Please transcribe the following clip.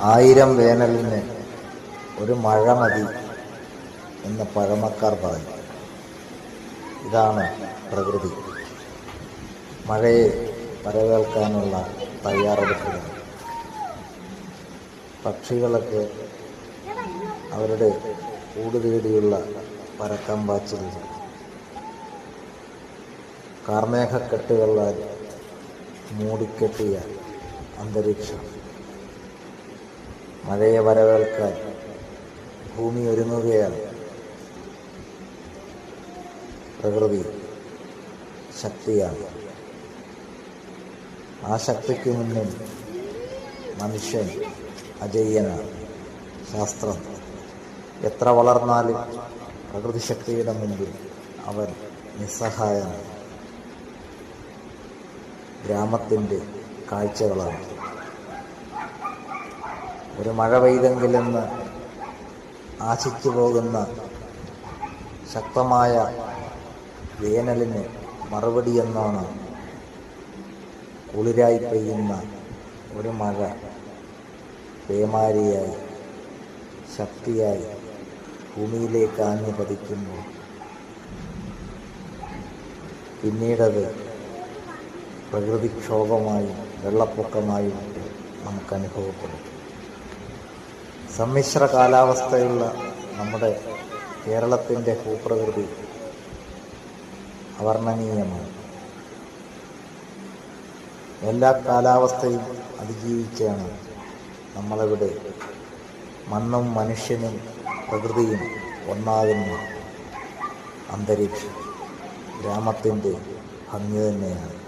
ആയിരം വേനലിന് ഒരു മഴ മതി എന്ന് പഴമക്കാർ പറഞ്ഞു. ഇതാണ് പ്രകൃതി. മഴയെ വരവേൽക്കാനുള്ള തയ്യാറെടുപ്പുകൾ. പക്ഷികളൊക്കെ അവരുടെ കൂട് തേടിയുള്ള പരക്കം പാച്ചിൽ. കാർമേഘക്കെട്ടുകളാൽ മൂടിക്കെട്ടിയ അന്തരീക്ഷം. മഴയെ വരവേൽക്കാൻ ഭൂമി ഒരുങ്ങുകയാണ്. പ്രകൃതി ശക്തിയാണ്. ആ ശക്തിക്ക് മുന്നിൽ മനുഷ്യൻ അജയ്യനാണ് ശാസ്ത്രം എത്ര വളർന്നാലും പ്രകൃതി ശക്തിയുടെ മുമ്പിൽ അവൻ നിസ്സഹായമാണ് ഗ്രാമത്തിന്റെ കാഴ്ചകളാണ്. ഒരു മഴ പെയ്തെങ്കിലെന്ന് ആശിച്ചു പോകുന്ന ശക്തമായ വേനലിന് മറുപടി എന്നാണ് കുളിരായി പെയ്യുന്ന ഒരു മഴ പേമാരിയായി ശക്തിയായി ഭൂമിയിലേക്ക് ആഞ്ഞു പതിക്കുമ്പോൾ പിന്നീടത് പ്രകൃതിക്ഷോഭമായും വെള്ളപ്പൊക്കമായും നമുക്ക് അനുഭവപ്പെടും സമ്മിശ്ര കാലാവസ്ഥയുള്ള നമ്മുടെ കേരളത്തിന്റെ ഭൂപ്രകൃതി അവർണനീയമാണ്. എല്ലാ കാലാവസ്ഥയും അതിജീവിച്ചാണ് നമ്മളിവിടെ മണ്ണും മനുഷ്യനും പ്രകൃതിയും ഒന്നാകുന്ന അന്തരീക്ഷം. ഗ്രാമത്തിന്റെ ഭംഗി തന്നെയാണ്.